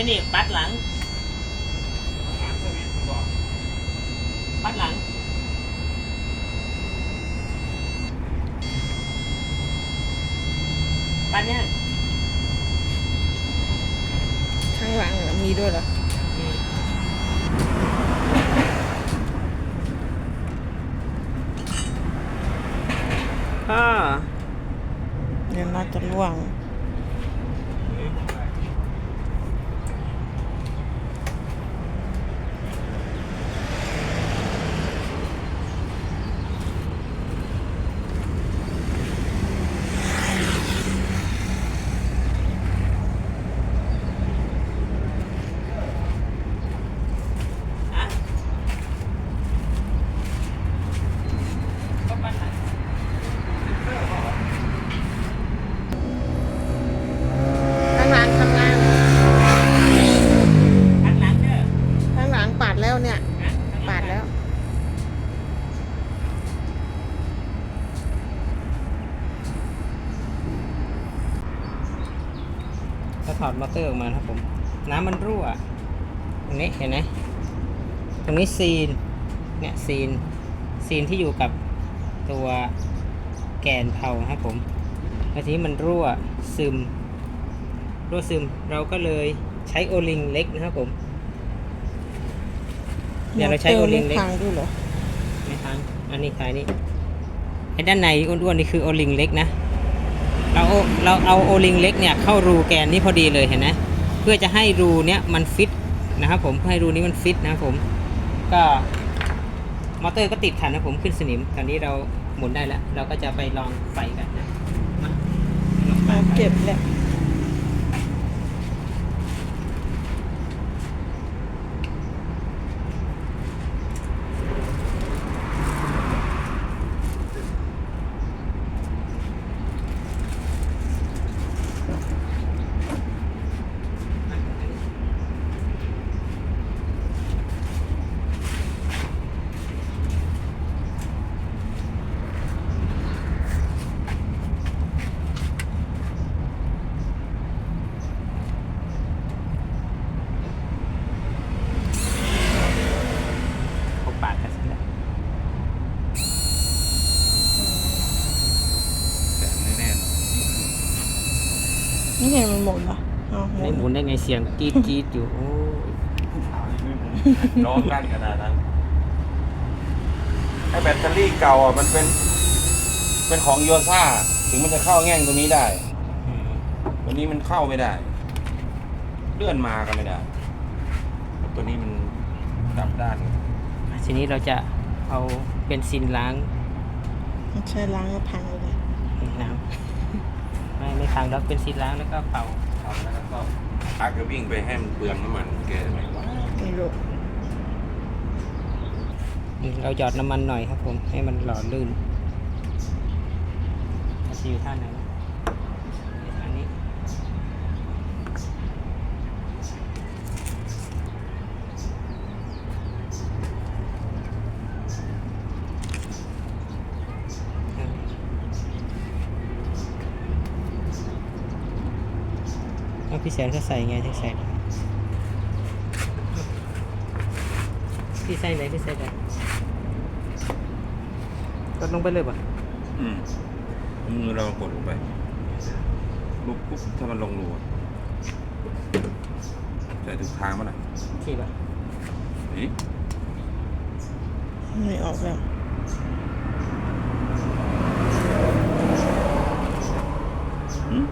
อันที่นี่ปัดหลัง ปัดหลัง ปัดเนี่ยข้างหลังเหรอมีด้วยเหรออืมพ่อเดี๋ยวน่าจะล่วง อะก็ปัดหลัง ข้างหลังข้างหลัง ปัดหลังเด้อ ข้างหลังปาดแล้วเนี่ย ฮะข้งหง ปาดแล้ว ถ้าถอดมอเตอร์ออกมานะครับผม น้ำมันรั่ว ตรงนี้เห็นไหมตรงนี้ซีน เนี่ยซีน ซีนที่อยู่กับตัวแกนเผานะครับผมแล้วทีนี้มันรั่วซึม รั่วซึม เราก็เลยใช้โอลิงเล็กนะครับผมเนี่ยเราใช้โอลิงเล็กพังด้วยเหรอไม่ทันอันนี้ขายนี่ไอ้ด้านในอ้วนๆนี่คือโอลิงเล็กนะ เราเราเอาโอลิงเล็กเนี่ยเข้ารูแกนนี้พอดีเลยเห็นไหมเพื่อจะให้รูเนี้ยมันฟิตนะครับผมเพื่อให้รูนี้มันฟิตนะครับผมก็มอเตอร์ก็ติดขันนะผมขึ้นสนิมตอนนี้เราหมุนได้แล้ว เราก็จะไปลองใส่กันนะมาลองไฟเอาเก็บแหละ หกบาทกันสิแล้ว แต่แน่ นี่เห็นมันหมดเหรอเอาหม ไม่ ด หมุ นได้ไงเสียงกรีดกรีดอยู่โอ้ยๆร้องกันขนาดนั้นไอ้แบตเตอรี่เก่าอะมันเป็น เป็นของโยซ่า ถึงมันจะเข้าแง่งตรงนี้ได้อืมตัวนี้มันเข้าไม่ได้ เลื่อนมาก็ไม่ได้ ตัวนี้มันกลับด้าน ทีนี้เราจะเอาเป็นซินล้างมันใช้ล้างแล้วพังเลยน้ำไม่ไม่ทางแล้วเป็นซินล้างแล้วก็เป่า ทำแล้วก็อาก็วิ่งไปให้มันเปลืองน้ำมันแกทำไมวะไม่รู้เราหยอดน้ำมันหน่อยครับผม ให้มันหล่อลื่นมันจะอยู่ท่าไหนนะอยู่ท่านี้ เอาพี่แสนเขาใส่ไงถึงใส่ได้พี่ใส่ไหนพี่ใส่ไหนกดลงไปเลยป่ะอืมมือเรากดลงไปลุกปุ๊บถ้ามันลงรูอะใส่ถูกทางมั้ยล่ะที่ป่ะนี่ไม่ออกแล้ว หืม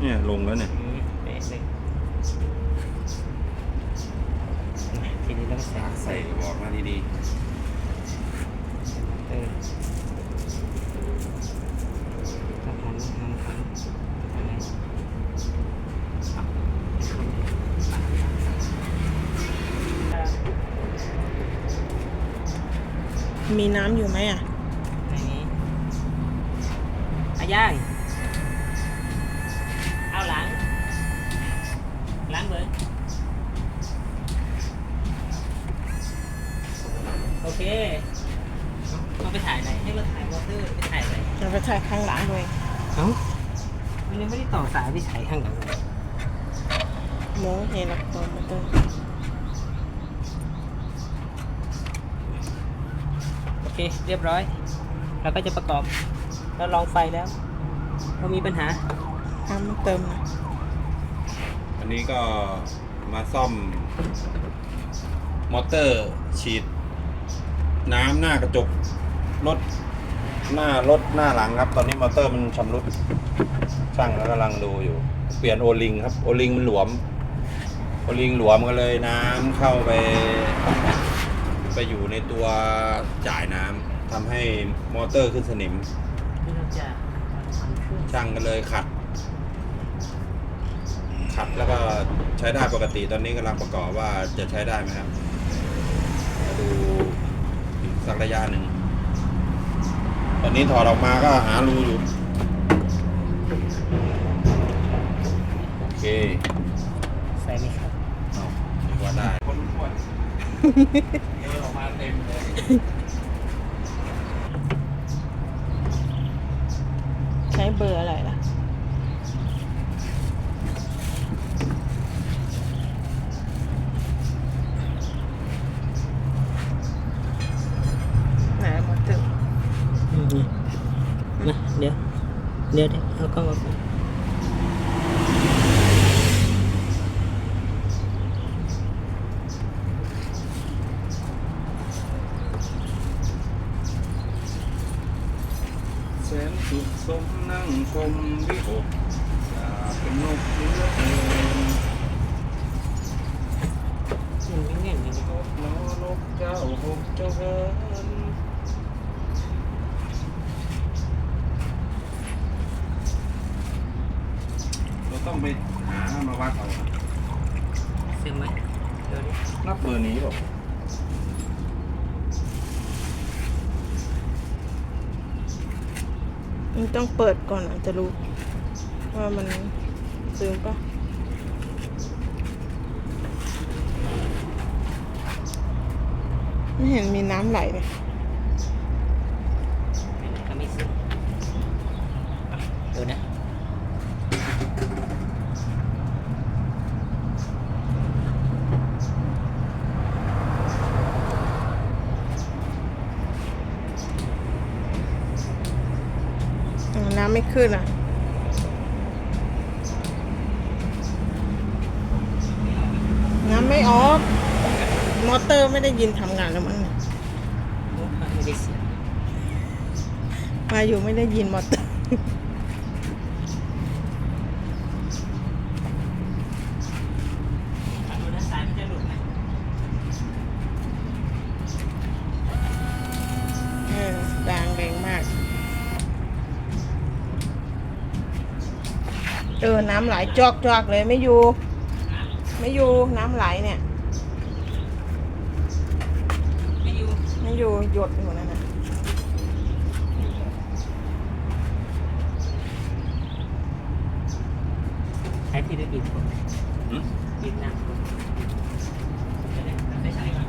เนี่ยลงแล้วเนี่ย อืมเป๊ะเลยทีนี้ต้องใส่ ใส่บอกมาดี เออต้องหันหันหันหันไหนเอา มีน้ำอยู่ไหมอะในนี้อาย่างเอาหลังหลังเลยโอเคเอาไปไปถ่ายไหนให้เราถ่ายมอเตอร์ไปถ่ายไหนจะไปถ่ายข้างหลังด้วยเอ้ามันยังไม่ได้ต่อสายไปถ่ายข้างหลังเลยโมเห็นละครมาตัวโเคเรียบร้อย เราก็จะประกอบเราลองไฟแล้วเรามีปัญหาน้ำมันเติมนะอันนี้ก็มาซ่อม มอเตอร์ฉีด น้ำหน้ากระจกรถหน้ารถหน้าหลังครับ ตอนนี้มอเตอร์มันชำรุดช่างแล้วกำลังดูอยู่ เปลี่ยนโอลิงครับ โอลิงมันหลวม โอลิงหลวมก็เลยน้ำเข้าไป ไปอยู่ในตัวจ่ายน้ำทำให้มอเตอร์ขึ้นสนิม ที่เราจะทำเครื่องช่างก็เลยขัด ขัดแล้วก็ใช้ได้ปกติตอนนี้กำลังประกอบว่าจะใช้ได้ไหมครับมาดูอีกสักระยะหนึ่ง ตอนนี้ถอดออกมาก็หารูอยู่ โอเคใส่ไหมครับ เอาเรียกว่าได้ ใช้เบอร์อะไรล่ะ ไหนมอเตอร์อืมนี่มาเดี๋ยว เดี๋ยวเดี๋ยวเอากล้องมาก่อน นสุขสมนั่งชมวิหกอยากเป็นนกเหลือเกินมันไม่แน่นเลยนะนกน้อนกเจ้าหกเจ้าเฮินเราต้องไปหามาวัดเอานะเสียไหมเดี๋ยวดินับเบอร์นี้บอก มันต้องเปิดก่อนอาจจะรู้ ว่ามันซึมปะไม่เห็นมีน้ำไหลเลย ไปไหนก็ไม่เสียอะเดี๋ยวนะ อ่าน้ำไม่ขึ้นอะ น้ำไม่ออก มอเตอร์ไม่ได้ยินทำงานแล้วมั้งเนี่ยโอ้ไม่ได้เสียมาอยู่ไม่ได้ยินมอเตอร์ มาดูนะสายมันจะหลุดไหม เออด่างแรงมาก เออ น้ำไหลจอกจอกๆเลยไม่อยู่ ไม่อยู่น้ำไหลเนี่ย ไม่อยู่ไม่อยู่หยดอยู่นั่นนะใช้ที่ได้บินคนหืมบินน้ำคนเดี๋ยวนะไม่ใช่ก่อน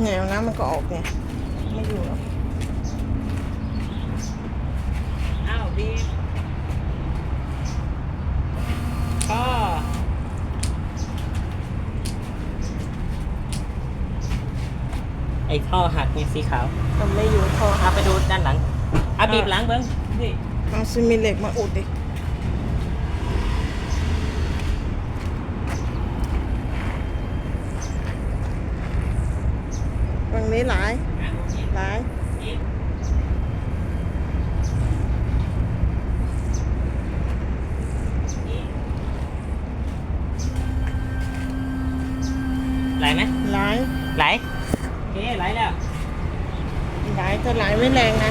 เนี่ยน้ำมันก็ออกเนี่ยไม่อยู่หรอก อ้าวบีมก็ ไอ้ท่อหักเนี่ยสีขาวมันไม่อยู่ท่อเอาไปดูด้านหลังเอาบีบหลังเบิ้งนี่เอาซิมิเหล็กมาอุดดิฝั่งนี้หลาย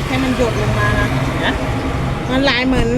หลายแต่หลายไม่แรงนะแค่มันหยดลงมานะนะมันหลายเหมือน